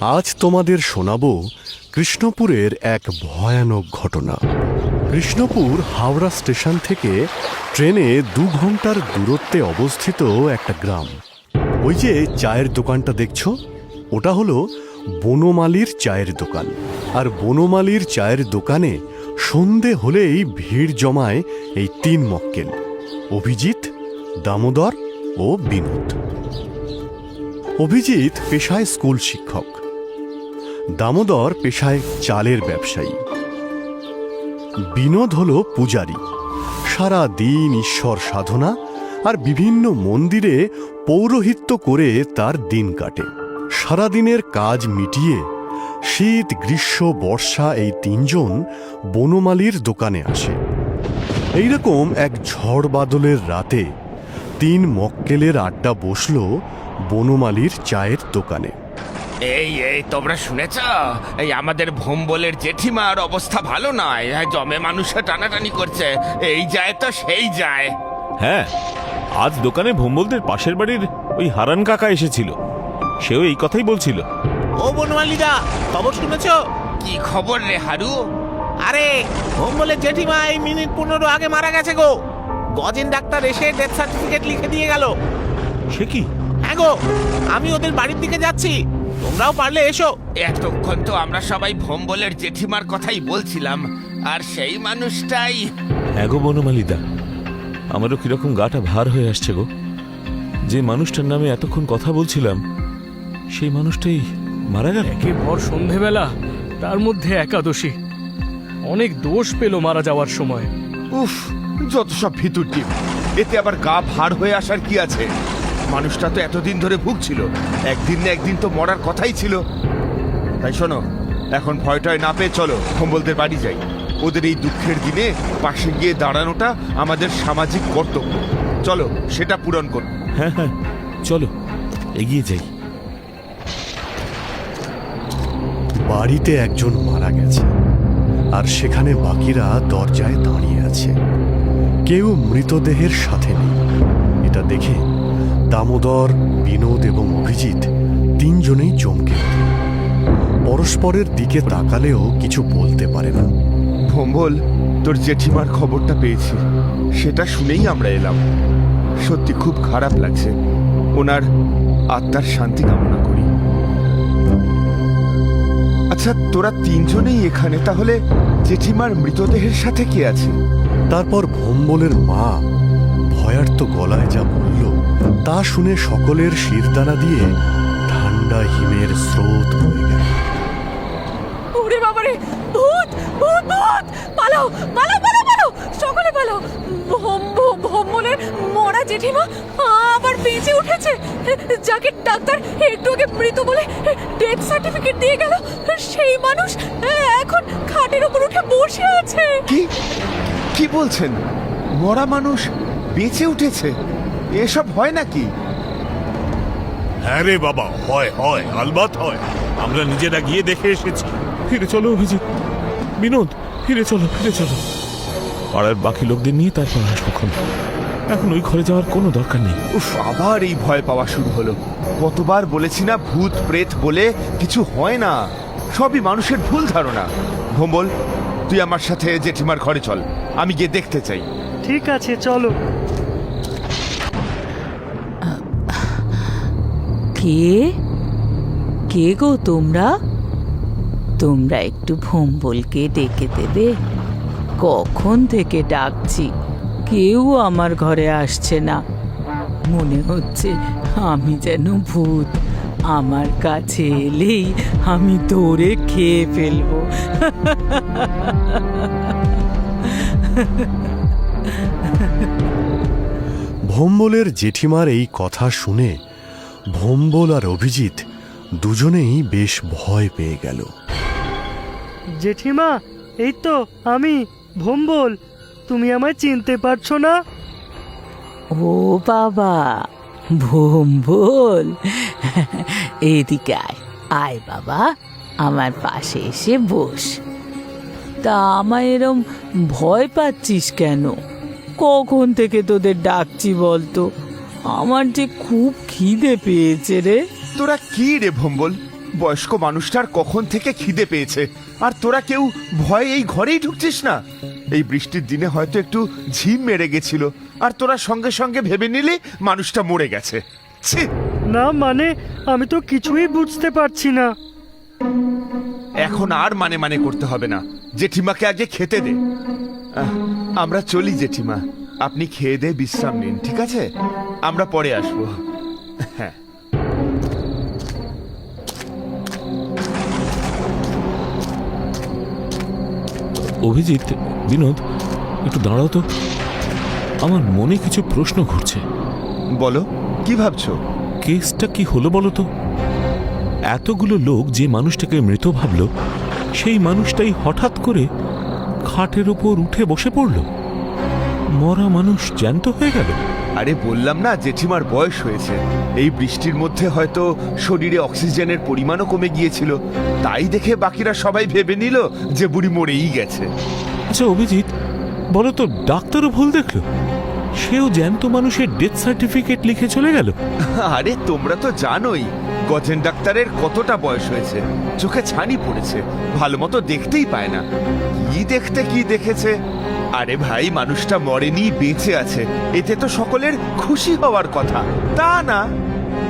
আজ তোমাদের শোনাব কৃষ্ণপুরের এক ভয়ানক ঘটনা। কৃষ্ণপুর হাওড়া স্টেশন থেকে ট্রেনে দু ঘণ্টার দূরত্বে অবস্থিত একটা গ্রাম। ওই যে চায়ের দোকানটা দেখছ? ওটা হলো বনমালীর চায়ের দোকান। আর বনমালীর চায়ের দোকানে সন্ধে হলেই ভিড় জমায় এই তিন মক্কেল, অভিজিৎ, দামোদর ও বিনোদ। অভিজিৎ পেশায় স্কুল শিক্ষক। দামোদর পেশায় চালের ব্যবসায়ী। বিনোদ হল পূজারী। সারা দিন ঈশ্বর সাধনা আর বিভিন্ন মন্দিরে পৌরোহিত্য করে তার দিন কাটে। সারাদিনের কাজ মিটিয়ে শীত, গ্রীষ্ম, বর্ষা এই তিনজন বনমালীর দোকানে আসে। এইরকম এক ঝড় বাদলের রাতে তিন মক্কেলের আড্ডা বসল বনমালীর চায়ের দোকানে। এই এই তোমরা শুনেছ? এই আমাদের ভোম্বলের জেঠিমার অবস্থা ভালো নয়। এই জমে মানুষে টানাটানি করছে। এই যায় তো সেই যায়। হ্যাঁ আজ দোকানে ভোম্বলদের পাশের বাড়ির ওই হারান কাকা এসেছিল। সেও এই কথাই বলছিল। ও বনমালিদা খবর শুনেছ? কি খবর রে হারু? আরে ভোম্বলের জেঠিমা এই মিনিট পনেরো আগে মারা গেছে গো। গজেন ডাক্তার এসে ডেথ সার্টিফিকেট লিখে দিয়ে গেল। সে কি? হ্যাঁ গো আমি ওদের বাড়ির দিকে যাচ্ছি। তোমরাও পারলে এসো। এতক্ষণ তো আমরা সবাই ভোম্বলের জেঠিমার কথাই বলছিলাম আর সেই মানুষটাই। হ্যাঁ গো বনমালিদা আমারও কীরকম গাটা ভার হয়ে আসছে গো। যে মানুষটার নামে এতক্ষণ কথা বলছিলাম সেই মানুষটাই মারা গেল। একে ভর সন্ধেবেলা তার মধ্যে একাদশী। অনেক দোষ পেল মারা যাওয়ার সময়। উফ যত সব ভিতর এতে আবার গা ভার হয়ে আসার কি আছে? মানুষটা তো এতদিন ধরে ভুগছিল। একদিন না একদিন তো মরার কথাই ছিল। তাই শোনো এখন ভয়টয় না পেয়ে চলো কম্বলদের বাড়ি যাই। ওদের এই দুঃখের দিনে পাশে গিয়ে দাঁড়ানোটা আমাদের সামাজিক কর্তব্য। চলো সেটা পূরণ করো। হ্যাঁ হ্যাঁ চলো এগিয়ে যাই। বাড়িতে একজন মারা গেছে আর সেখানে বাকিরা দরজায় দাঁড়িয়ে আছে। কেউ মৃতদেহের সাথে নেই। এটা দেখে দামোদর বিনোদ এবং অভিজিৎ তিনজনেই চমকে পরস্পরের দিকে তাকালেও কিছু বলতে পারে না। ভম্বল তোর জেঠিমার খবরটা পেয়েছি। সেটা শুনেই আমরা এলাম। সত্যি খুব খারাপ লাগছে। ওনার আত্মার শান্তি কামনা করি। আচ্ছা তোরা তিনজনেই এখানে তাহলে জেঠিমার মৃতদেহের সাথে কে আছে? তারপর ভোম্বলের মা ভয়ার্ত গলায় যা বলল তা শুনে সকলের শিরদানা দিয়ে ঠান্ডা হিমের স্রোত বয়ে গেল। ওরে বাবারে ভূত ভূত ভূত! পালাও পালাও পালাও পালাও! সকলে পালাও। ভোম ভোম ভোম্বলের মরা জেঠিমা আবার বেঁচে উঠেছে। যাকে ডাক্তার একটু আগে মৃত বলে ডেথ সার্টিফিকেট দিয়ে গেল সেই মানুষ এখন খাটের উপর উঠে বসে আছে। কি? কি বলছেন? মরা মানুষ বেঁচে উঠেছে? এসব হয় নাকি? হ্যাঁ রে বাবা হয় হয় আলবাত হয়। আমরা নিজেরা গিয়ে দেখে এসেছি। ফিরে চলো অভিজিৎ। বিনোদ ফিরে চলো ফিরে চলো। পাড়ার বাকি লোকদের নিয়ে তারপর আসব এখন। ওই ঘরে যাওয়ার কোনো দরকার নেই। উফ আবার এই ভয় পাওয়া শুরু হলো। কতবার বলেছি না ভূত প্রেত বলে কিছু হয় না। সবই মানুষের ভুল ধারণা। ভোম্বল তুই আমার সাথে জেঠিমার ঘরে চল। আমি গিয়ে দেখতে চাই। ঠিক আছে চলো। কে? কে গো তোমরা? তোমরা একটু ভোম্বলকে ডেকে দেবে। কখন থেকে ডাকছি? কেউ আমার ঘরে আসছে না। মনে হচ্ছে আমি যেন ভূত। আমার কাছে এলেই আমি দৌড়ে খেয়ে ফেলব। ভোম্বলের জেঠিমার এই কথা শুনে ভোম্বল আর অভিজিৎ দুজনেই বেশ ভয় পেয়ে গেল। জেঠিমা এই তো আমি ভোম্বল। তুমি আমায় চিনতে পারছ না? ও বাবা ভোম্বল। এদিকে আয়। আয় বাবা আমার পাশে এসে বস। তা আমায় এরম ভয় পাচ্ছিস কেন? কখন থেকে তোদের ডাকছি বলতো? আমার যে খুব খিদে পেয়েছে রে। তোরা কি রে ভম্বল? বয়স্ক মানুষটার কখন থেকে খিদে পেয়েছে? আর তোরা কেউ ভয়ে এই ঘরেই ঢুকছিস না? এই বৃষ্টির দিনে হয়তো একটু ঝিম মেরে গেছিল আর তোরা সঙ্গে সঙ্গে ভেবে নিলি মানুষটা মরে গেছে। ছি! না মানে আমি তো কিছুই বুঝতে পারছি না। এখন আর মানে মানে করতে হবে না। জেঠিমাকে আগে খেতে দে। আহ, আমরা চলি জেঠিমা। আপনি খেয়ে দে বিশ্রাম নিন ঠিক আছে? আমরা পরে আসব। হ্যাঁ। অভিজিৎ বিনোদ একটু দাঁড়াও তো। আমার মনে কিছু প্রশ্ন ঘুরছে। বলো কি ভাবছ? কেসটা কি হলো বলো তো? এতগুলো লোক যে মানুষটাকে মৃত ভাবল সেই মানুষটাই হঠাৎ করে খাটের ওপর উঠে বসে পড়ল। মরা মানুষ জ্যান্ত হয়ে গেল। আরে বললাম না জেঠিমার বয়স হয়েছে। এই বৃষ্টির মধ্যে হয়তো শরীরে অক্সিজেনের পরিমাণও কমে গিয়েছিল। তাই দেখে বাকিরা সবাই ভেবে নিল যে বুড়ি মরেই গেছে। আচ্ছা অভিজিৎ বলো তো ডাক্তারও ভুল দেখল? সেও জ্যান্ত মানুষের ডেথ সার্টিফিকেট লিখে চলে গেল? আরে তোমরা তো জানোই গজেন ডাক্তারের কতটা বয়স হয়েছে। চোখে ছানি পড়েছে ভালো মতো দেখতেই পায় না। কি দেখতে কি দেখেছে? আরে ভাই মানুষটা মরেনি বেঁচে আছে। এতে তো সকলের খুশি হওয়ার কথা। তা না।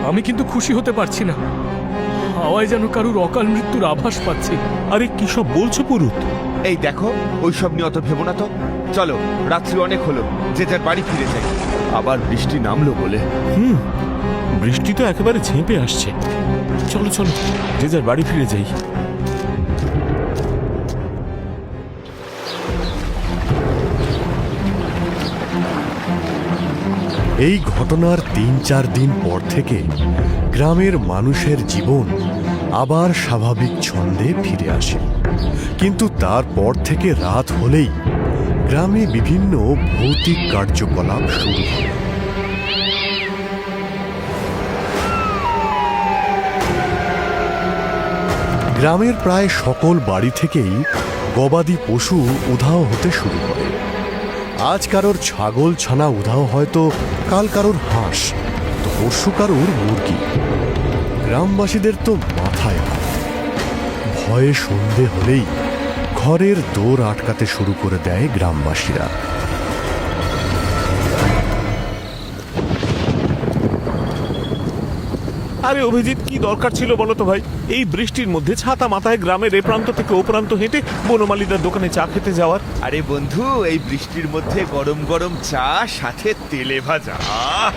আমি কিন্তু খুশি হতে পারছি না। হাওয়ায় যেন কারুর অকাল মৃত্যুর আভাস পাচ্ছি। আরে কি সব বলছো পুরুত? এই দেখো ওইসব নিয়ে অত ভেবো না তো। চলো রাত্রি অনেক হলো যে যার বাড়ি ফিরে যাই। আবার বৃষ্টি নামলো বলে। হুম বৃষ্টি তো একেবারে ঝেঁপে আসছে। চলো চলো যে যার বাড়ি ফিরে যাই। এই ঘটনার তিন চার দিন পর থেকে গ্রামের মানুষের জীবন আবার স্বাভাবিক ছন্দে ফিরে আসে। কিন্তু তারপর থেকে রাত হলেই গ্রামে বিভিন্ন ভৌতিক কার্যকলাপ শুরু হয়। গ্রামের প্রায় সকল বাড়ি থেকেই গবাদি পশু উধাও হতে শুরু করে। আজ কারোর ছাগল ছানা উধাও হয়তো, কাল কারোর হাঁস, তো পরশু কারোর মুরগি। গ্রামবাসীদের তো মাথায়। ভয়ে সন্ধে হলেই ঘরের দোর আটকাতে শুরু করে দেয় গ্রামবাসীরা। আরে অভিজিৎ, কি দরকার ছিল বলো তো ভাই? এই বৃষ্টির মধ্যে ছাতা মাথায় গ্রামের এ প্রান্ত থেকে ও প্রান্ত হেঁটে বনমালীদার দোকানে চা খেতে যাওয়ার। আরে বন্ধু এই বৃষ্টির মধ্যে গরম গরম চা সাথে তেলে ভাজা আহ,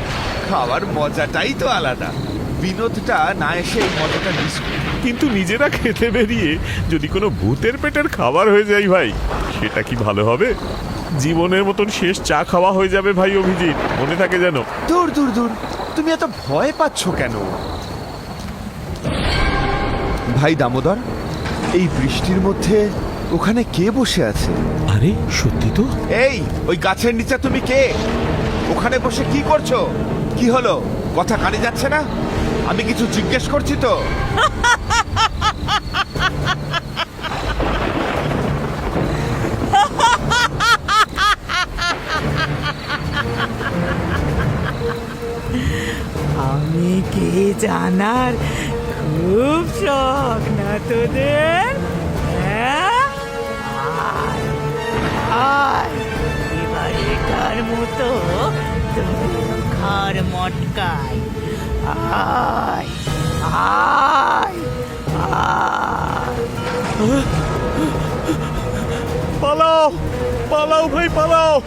খাওয়ার মজাটাই তো আলাদা। বিনোদটা না এসে এই মজাটা মিস কিন্তু নিজেরা খেতে বেরিয়ে যদি কোনো ভূতের পেটের খাবার হয়ে যায় ভাই সেটা কি ভালো হবে? জীবনের মতন শেষ চা খাওয়া হয়ে যাবে ভাই অভিজিৎ মনে থাকে যেন। দূর দূর দূর তুমি এত ভয় পাচ্ছ কেন? ভাই দামোদর এই বৃষ্টির মধ্যে ওখানে কে বসে আছে? আরে সত্যি তো? এই ওই গাছের নিচে তুমি কে? ওখানে বসে কি করছ? কি হলো? কথা কানে যাচ্ছে না? আমি কিছু জিজ্ঞেস করছি তো। আমি কে জানার? খুব শখ না তোদের? হ্যাঁ? আয়, এবারেকার মতো ঘর মটকায়। আয় আয় পালাও পালাও ভাই পালাও।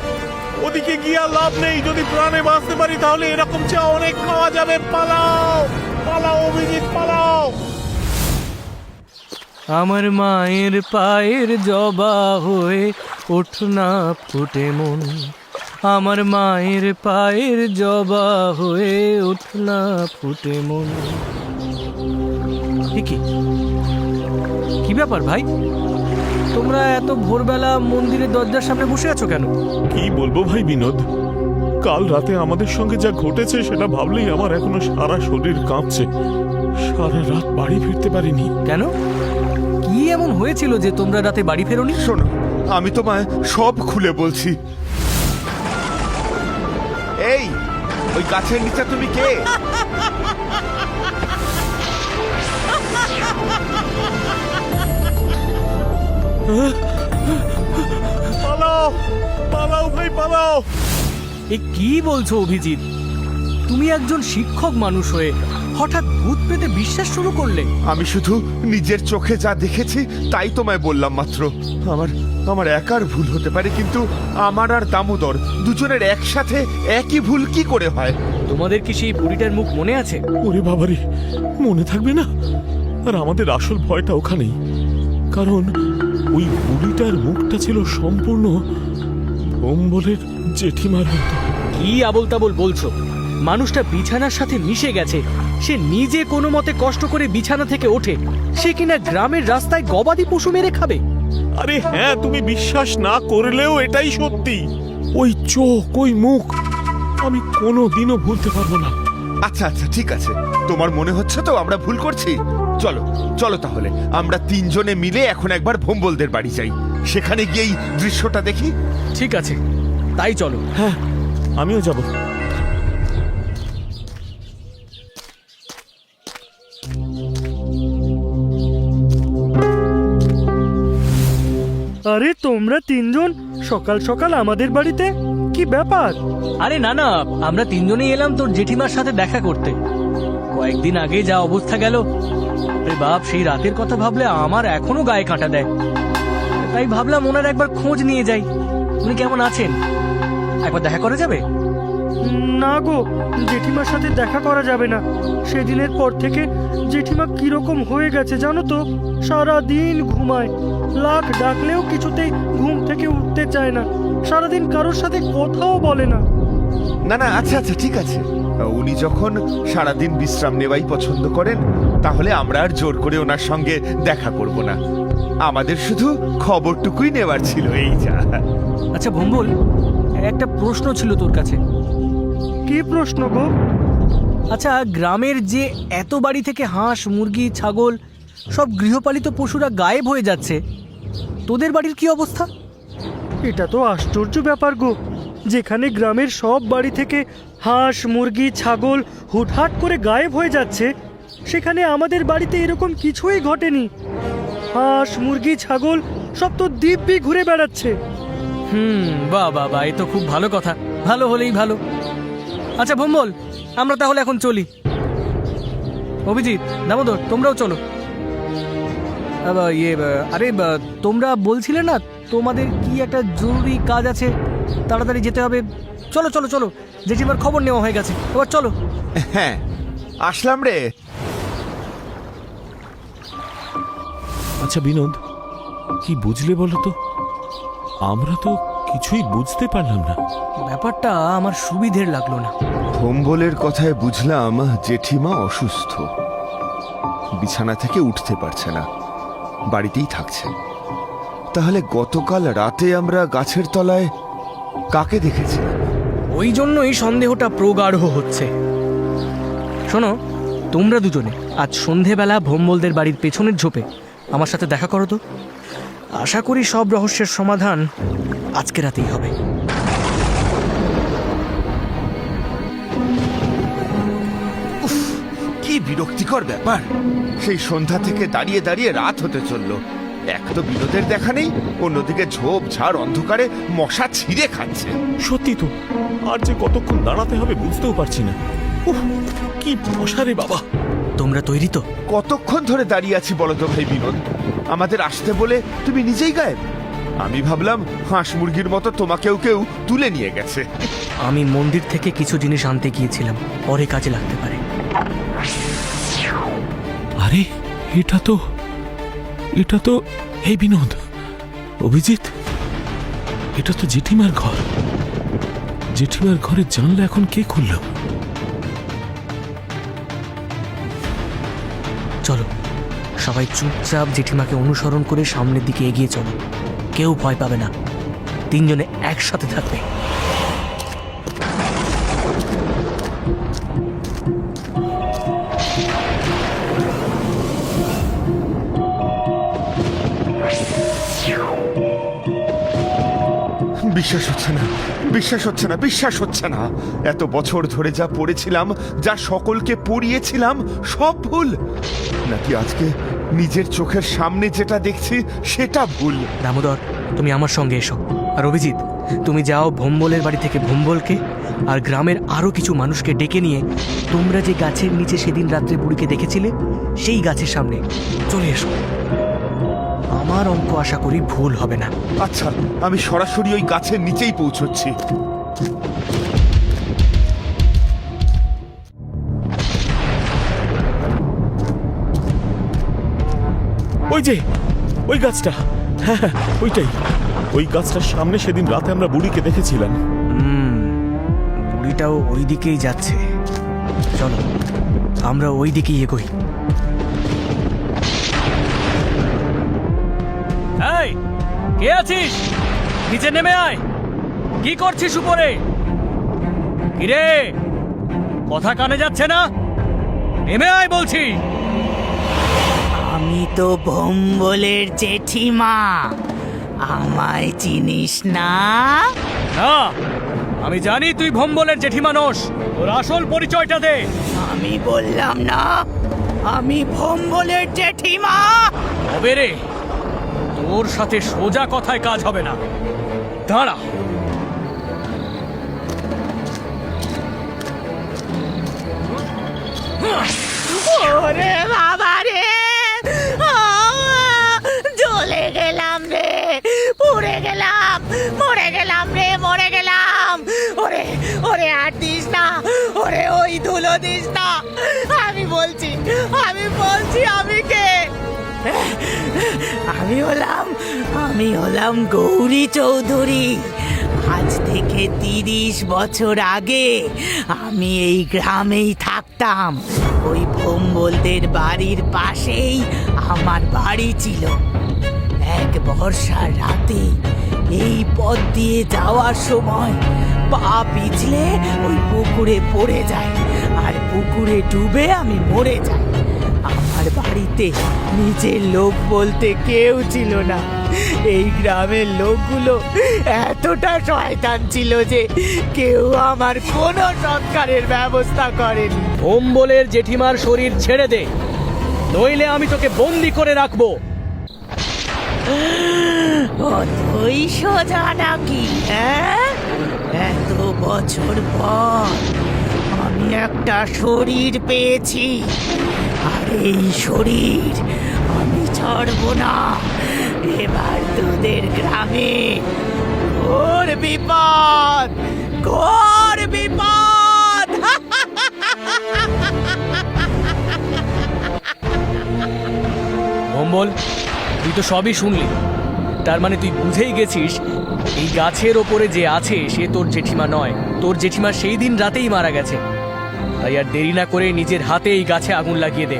ওদিকে গিয়ে লাভ নেই। যদি প্রাণে বাঁচতে পারি তাহলে এরকম চা অনেক খাওয়া যাবে। পালাও। পালাও অভিজিৎ পালাও। আমার মায়ের পায়ের জবা হয়ে ওঠ না ফুটে মন। আমার মায়ের পায়ের জবা হয়ে ওঠ না ফুটে মন। কি ব্যাপার ভাই? তোমরা এত ভোরবেলা মন্দিরের দরজার সামনে বসে আছো কেন? কি বলব ভাই বিনোদ? কাল রাতে আমাদের সঙ্গে যা ঘটেছে সেটা ভাবলেই আমার এখনও সারা শরীর কাঁপছে। সারা রাত বাড়ি ফিরতে পারিনি। কেন? কি এমন হয়েছিল যে তোমরা রাতে বাড়ি ফেরোনি? শোনো আমি তোমায় সব খুলে বলছি। এই ওই গাছের নিচে তুমি কে? পালাও পালাও ভাই পালাও। এ কি বলছো অভিজিৎ? তুমি একজন শিক্ষক মানুষ হয়ে হঠাৎ ভূত পেতে বিশ্বাস শুরু করলে। আমি শুধু নিজের চোখে যা দেখেছি তাই তোমায় বললাম মাত্র। আমার আমার একার ভুল হতে পারে কিন্তু আমার আর দামোদর দুজনের একসাথে একই ভুল কি করে হয়? তোমাদের কি সেই বুড়িটার মুখ মনে আছে? ওরে বাবারে মনে থাকবে না? আর আমাদের আসল ভয়টা ওখানেই। কারণ ওই বুড়িটার মুখটা ছিল সম্পূর্ণ ভোম্বলের জেঠিমার মতো কি আবল তাবল বলছো? মানুষটা বিছানার সাথে মিশে গেছে। সে নিজে কোনো মতে কষ্ট করে বিছানা থেকে ওঠে। সে কিনা গ্রামের রাস্তায় গবাদি পশু মেরে খাবে? আরে হ্যাঁ তুমি বিশ্বাস না করলেও এটাই সত্যি। ওই চোখ ওই মুখ আমি কোনো দিনও ভুলতে পারব না। আচ্ছা আচ্ছা ঠিক আছে। তোমার মনে হচ্ছে তো আমরা ভুল করছি? চলো চলো তাহলে। আমরা তিনজনে মিলে এখন একবার ভোম্বলদের বাড়ি যাই। সেখানে গিয়েই দৃশ্যটা দেখি। ঠিক আছে তাই চলো। হ্যাঁ আমিও যাব। আরে তোমরা তিনজন সকাল সকাল আমাদের বাড়িতে? কি ব্যাপার? আরে না না আমরা তিনজনেই এলাম তোর জেঠিমার সাথে দেখা করতে। কয়েকদিন আগে যা অবস্থা গেল। আরে বাপ সেই রাতের কথা ভাবলে আমার এখনও গায়ে কাঁটা দেয়। তাই ভাবলাম ওনার একবার খোঁজ নিয়ে যাই। উনি কেমন আছেন? একবার দেখা করা যাবে? না গো জেঠিমার সাথে দেখা করা যাবে না। সেদিনের পর থেকে জেঠিমা কীরকম হয়ে গেছে জানো তো? সারা দিন ঘুমায়। লাখ ডাকলেও কিছুতেই ঘুম থেকে উঠতে চায় না। সারাদিন কারোর সাথে কথাও বলে না। না না আচ্ছা আচ্ছা ঠিক আছে। উনি যখন সারাদিন বিশ্রাম নেওয়াই পছন্দ করেন তাহলে আমরা আর জোর করে ওনার সঙ্গে দেখা করব না। আমাদের শুধু খবরটুকুই নেওয়ার ছিল এই যা। আচ্ছা ভম্বল একটা প্রশ্ন ছিল তোর কাছে। কি প্রশ্ন গো? আচ্ছা গ্রামের যে এত বাড়ি থেকে হাঁস মুরগি ছাগল সব গৃহপালিত পশুরা গায়েব হয়ে যাচ্ছে তোদের বাড়ির কি অবস্থা? এটা তো আশ্চর্য ব্যাপার গো যেখানে গ্রামের সব বাড়ি থেকে হাঁস মুরগি ছাগল হুটহাট করে গায়েব হয়ে যাচ্ছে সেখানে আমাদের বাড়িতে এরকম কিছুই ঘটেনি। হাঁস মুরগি ছাগল সব তো দিব্যি ঘুরে বেড়াচ্ছে। হুম বাহ বাহ বাহ এ তো খুব ভালো কথা। ভালো হলেই ভালো। আচ্ছা ভম্বল আমরা তাহলে এখন চলি। অভিজিৎ দামোদর তোমরাও চলো। আবা, ইয়ে আরে বা, তোমরা বলছিলে না তোমাদের কি একটা জরুরি কাজ আছে? তাড়াতাড়ি যেতে হবে। চলো চলো চলো। জেঠিমার খবর নেওয়া হয়ে গেছে। এবার চলো। হ্যাঁ আসলাম রে। আচ্ছা বিনোদ কি বুঝলে বলো তো? আমরা তো কিছুই বুঝতে পারলাম না। ব্যাপারটা আমার সুবিধের লাগল না। ভোম্বলের কথায় বুঝলাম জেঠিমা অসুস্থ। বিছানা থেকে উঠতে পারছে না। বাড়িতেই থাকছে। তাহলে গতকাল রাতে আমরা গাছের তলায় কাকে দেখেছি? ওই জন্যই সন্দেহটা প্রগাঢ় হচ্ছে। শোনো তোমরা দুজনে আজ সন্ধেবেলা ভোম্বলদের বাড়ির পেছনের ঝোপে আমার সাথে দেখা করো তো। আশা করি সব রহস্যের সমাধান আজকে রাতেই হবে। কি বিরক্তিকর ব্যাপার। সেই সন্ধ্যা থেকে দাঁড়িয়ে দাঁড়িয়ে রাত হতে চলল। এক তো বিনোদের দেখা নেই অন্যদিকে ঝোপ ঝাড় অন্ধকারে মশা ছিঁড়ে খাচ্ছে। সত্যি তো আর যে কতক্ষণ দাঁড়াতে হবে বুঝতেও পারছি না। উফ, কি মশারে বাবা। তোমরা তৈরি তো। কতক্ষণ ধরে দাঁড়িয়ে আছি বলো তো ভাই বিনোদ? আমাদের আসতে বলে তুমি নিজেই গায়েব। আমি ভাবলাম হাঁস মুরগির মতো তোমাকেও কেউ তুলে নিয়ে গেছে। আমি মন্দির থেকে কিছু জিনিস আনতে গিয়েছিলাম পরে কাজে লাগতে পারে। আরে এটা তো এটা তো এই বিনোদ অভিজিৎ এটা তো জেঠিমার ঘর। জেঠিমার ঘরের জানলা এখন কে খুললো? সবাই চুপচাপ জেঠিমাকে অনুসরণ করে সামনের দিকে এগিয়ে চলো। কেউ ভয় পাবে না। তিনজনে একসাথে থাকবে। বিশ্বাস হচ্ছে না। বিশ্বাস হচ্ছে না। বিশ্বাস হচ্ছে না। এত বছর ধরে যা পড়েছিলাম, যা সকলকে পড়িয়েছিলাম, সব ভুল। নাকি আজকে নিজের চোখের সামনে যেটা দেখছি সেটা ভুল। দামোদর তুমি আমার সঙ্গে এসো। আর অভিজিৎ তুমি যাও ভোম্বলের বাড়ি থেকে ভোম্বলকে আর গ্রামের আরও কিছু মানুষকে ডেকে নিয়ে তোমরা যে গাছের নিচে সেদিন রাত্রে বুড়িকে দেখেছিলে সেই গাছের সামনে চলে এসো। আমার অঙ্ক আশা করি ভুল হবে না। আচ্ছা আমি সরাসরি ওই গাছের নিচেই পৌঁছচ্ছি। ওই যে ওই গাছটা। হ্যাঁ হ্যাঁ, ওইটাই। ওই গাছটার সামনে সেদিন রাতে আমরা বুড়িকে দেখেছিলাম। হুম বুড়িটাও ওই দিকেই যাচ্ছে। চলো আমরা ওই দিকেই এগোই। এই কে আছিস? নিচে নেমে আয়। কি করছিস উপরে? কিরে? কথা কানে যাচ্ছে না? নেমে আয় বলছি। আমি তো ভম্বলের জেঠিমা। আমায় চিনিস না? না আমি জানি তুই ভম্বলের জেঠিমানস তোর আসল পরিচয়টা দে। আমি বললাম না আমি ভম্বলের জেঠিমা। হবে রে তোর সাথে সোজা কথায় কাজ হবে না। দাঁড়া। ওরে বাবা রে জ্বলে গেলাম রে পুড়ে গেলাম মরে গেলাম রে, মরে গেলাম। ওরে ওরে আর দিস না, ওরে ওই ধুলো দিস না। আমি বলছি আমি বলছি, আমি কে? আমি হলাম আমি হলাম গৌরী চৌধুরী। আজ থেকে তিরিশ বছর আগে আমি এই গ্রামেই থাকতাম। ওই ভোম্বলদের বাড়ির পাশেই আমার বাড়ি ছিল। এক বর্ষার রাতে এই পথ দিয়ে যাওয়ার সময় পা পিছলে ওই পুকুরে পড়ে যায়। আর পুকুরে ডুবে আমি মরে যাই। আমার বাড়িতে নিজের লোক বলতে কেউ ছিল না। এই গ্রামের লোকগুলো এতটা শয়তান ছিল যে কেউ আমার কোনো সৎকারের ব্যবস্থা করেনি। ভোম্বলের জেঠিমার শরীর ছেড়ে দে। নইলে আমি তোকে বন্দি করে রাখব। সোজা নাকি? হ্যাঁ? এত বছর পর আমি একটা শরীর পেয়েছি। আর এই শরীর আমি ছাড়ব না। এবার তোদের গ্রামে ঘোর বিপদ ঘোর বিপদ। ভোম্বল তুই তো সবই শুনলি। তার মানে তুই বুঝেই গেছিস, এই গাছের ওপরে যে আছে সে তোর জেঠিমা নয়। তোর জেঠিমা সেই দিন রাতেই মারা গেছে। তাই আর দেরি না করে নিজের হাতে এই গাছে আগুন লাগিয়ে দে।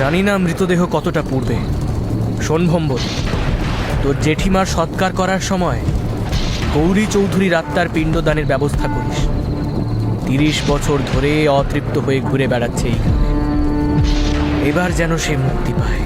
জানি না মৃতদেহ কতটা পূর্বে। সোনভম্বর তোর জেঠিমার সৎকার করার সময় গৌরী চৌধুরীর আত্মার পিণ্ডদানের ব্যবস্থা করিস। তিরিশ বছর ধরে অতৃপ্ত হয়ে ঘুরে বেড়াচ্ছে এইখানে এবার যেন সে মুক্তি পায়।